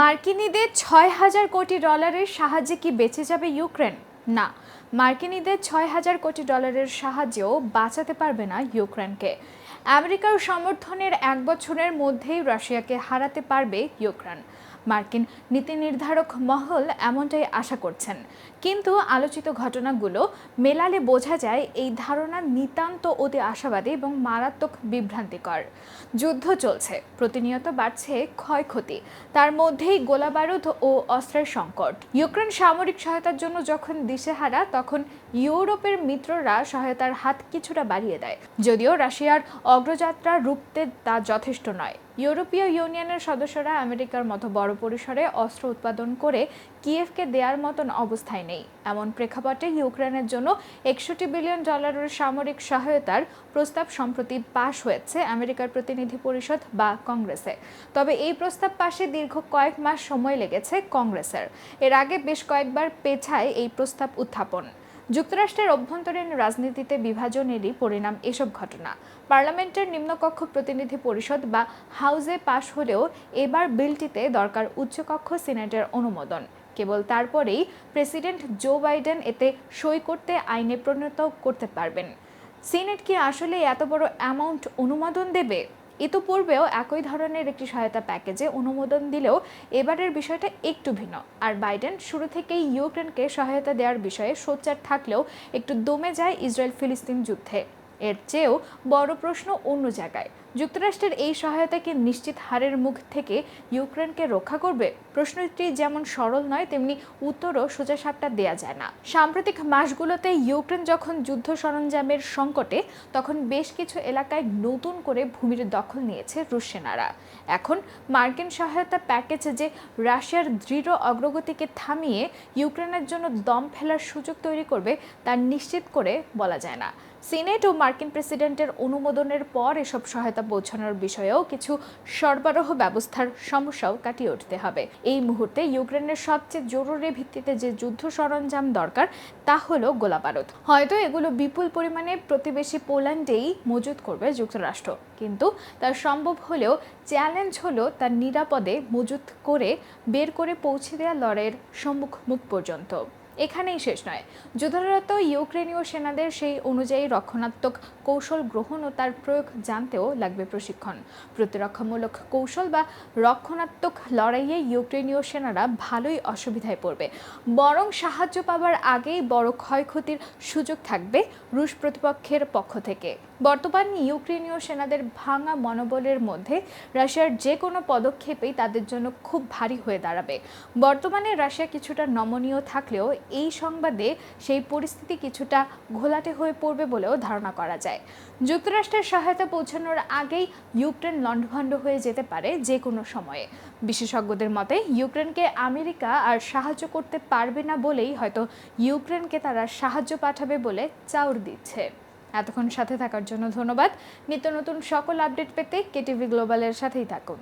মার্কিনীদের ছয় হাজার কোটি ডলারের সাহায্যে কি বেঁচে যাবে ইউক্রেন? না, মার্কিনীদের ছয় হাজার কোটি ডলারের সাহায্যেও বাঁচাতে পারবে না ইউক্রেনকে। আমেরিকার সমর্থনের এক বছরের মধ্যেই রাশিয়াকে হারাতে পারবে ইউক্রেন। মার্কিন নীতি নির্ধারক মহল এমনটাই আশা করছেন। কিন্তু আলোচিত ঘটনাগুলো মেলালে বোঝা যায় এই ধারণা নিতান্ত অতি আশাবাদী এবং মারাত্মক বিভ্রান্তিকর। যুদ্ধ চলছে, প্রতিনিয়ত বাড়ছে ক্ষয়ক্ষতি। তার মধ্যেই গোলাবারুদ ও অস্ত্রের সংকট। ইউক্রেন সামরিক সহায়তার জন্য যখন দিশেহারা, তখন ইউরোপের মিত্ররা সহায়তার হাত কিছুটা বাড়িয়ে দেয়। যদিও রাশিয়ার অগ্রযাত্রা রুখতে তা যথেষ্ট নয়। ইউরোপীয় ইউনিয়নের সদস্যরা আমেরিকার মতো বড় পরিসরে অস্ত্র উৎপাদন করে কিয়েভকে দেওয়ার মতন অবস্থায় নেই। এমন প্রেক্ষাপটে ইউক্রেনের জন্য একষট্টি বিলিয়ন ডলারের সামরিক সহায়তার প্রস্তাব সম্প্রতি পাশ হয়েছে আমেরিকার প্রতিনিধি পরিষদ বা কংগ্রেসে। তবে এই প্রস্তাব পাশে দীর্ঘ কয়েক মাস সময় লেগেছে কংগ্রেসের। এর আগে বেশ কয়েকবার পেছায় এই প্রস্তাব উত্থাপন। যুক্তরাষ্ট্রের অভ্যন্তরীণ রাজনীতিতে বিভাজনেরই পরিণাম এসব ঘটনা। পার্লামেন্টের নিম্নকক্ষ প্রতিনিধি পরিষদ বা হাউজে পাশ হলেও এবার বিলটিতে দরকার উচ্চকক্ষ সিনেটের অনুমোদন। কেবল তারপরেই প্রেসিডেন্ট জো বাইডেন এতে সই করতে আইনে পরিণত করতে পারবেন। সিনেট কি আসলে এত বড় অ্যামাউন্ট অনুমোদন দেবে? ইতোপূর্বেও একই ধরনের একটি সহায়তা প্যাকেজে অনুমোদন দিলেও এবারের বিষয়টা একটু ভিন্ন। আর বাইডেন শুরু থেকেই ইউক্রেনকে সহায়তা দেওয়ার বিষয়ে সোচ্চার থাকলেও একটু দমে যায় ইসরায়েল ফিলিস্তিন যুদ্ধে। এর চেয়েও বড় প্রশ্ন অন্য জায়গায়। যুক্তরাষ্ট্রের এই সহায়তাকে নিশ্চিত হারের মুখ থেকে ইউক্রেনকে রক্ষা করবে? প্রশ্নটি যেমন সরল নয়, তেমনি উত্তরও সোজা সাপটা দেয়া যায় না। সাম্প্রতিক মাসগুলোতে ইউক্রেন যখন যুদ্ধ সরঞ্জামের সংকটে, তখন বেশ কিছু এলাকায় নতুন করে ভূমির দখল নিয়েছে রুশ সেনারা। এখন মার্কিন সহায়তা প্যাকেজ যে রাশিয়ার দৃঢ় অগ্রগতিকে থামিয়ে ইউক্রেনের জন্য দম ফেলার সুযোগ তৈরি করবে, তা নিশ্চিত করে বলা যায় না। সিনেট ও মার্কিন প্রেসিডেন্টের অনুমোদনের পর এসব সহায়তা পৌঁছানোর বিষয়েও কিছু সরবরাহ ব্যবস্থার সমস্যাও কাটিয়ে উঠতে হবে। এই মুহূর্তে ইউক্রেনের সবচেয়ে জরুরি ভিত্তিতে যে যুদ্ধ সরঞ্জাম দরকার, তা হলো গোলাবারুদ হয়তো এগুলো বিপুল পরিমাণে প্রতিবেশী পোল্যান্ডেই মজুত করবে যুক্তরাষ্ট্র। কিন্তু তা সম্ভব হলেও চ্যালেঞ্জ হলো তার নিরাপদে মজুত করে বের করে পৌঁছে দেওয়া লড়াইয়ের সম্মুখ মুখ পর্যন্ত। এখানেই শেষ নয়। যুদ্ধরত ইউক্রেনীয় সেনাদের সেই অনুযায়ী রক্ষণাত্মক কৌশল গ্রহণ ও তার প্রয়োগ জানতেও লাগবে প্রশিক্ষণ। প্রতিরক্ষামূলক কৌশল বা রক্ষণাত্মক লড়াইয়ে ইউক্রেনীয় সেনারা ভালোই অসুবিধায় পড়বে। বরং সাহায্য পাওয়ার আগেই বড় ক্ষয়ক্ষতির সুযোগ থাকবে রুশ প্রতিপক্ষের পক্ষ থেকে। বর্তমান ইউক্রেনীয় সেনাদের ভাঙা মনোবলের মধ্যে রাশিয়ার যে কোনো পদক্ষেপেই তাদের জন্য খুব ভারী হয়ে দাঁড়াবে। বর্তমানে রাশিয়া কিছুটা নমনীয় থাকলেও এই সংবাদে সেই পরিস্থিতি কিছুটা ঘোলাটে হয়ে পড়বে বলেও ধারণা করা যায়। যুক্তরাষ্ট্রের সহায়তা পৌঁছানোর আগেই ইউক্রেন লণ্ডভণ্ড হয়ে যেতে পারে যে কোনো সময়ে। বিশেষজ্ঞদের মতে, ইউক্রেনকে আমেরিকা আর সাহায্য করতে পারবে না বলেই হয়তো ইউক্রেনকে তারা সাহায্য পাঠাবে বলে চাউর দিচ্ছে। এতক্ষণ সাথে থাকার জন্য ধন্যবাদ। নিত্য নতুন সকল আপডেট পেতে কেটিভি গ্লোবালের সাথেই থাকুন।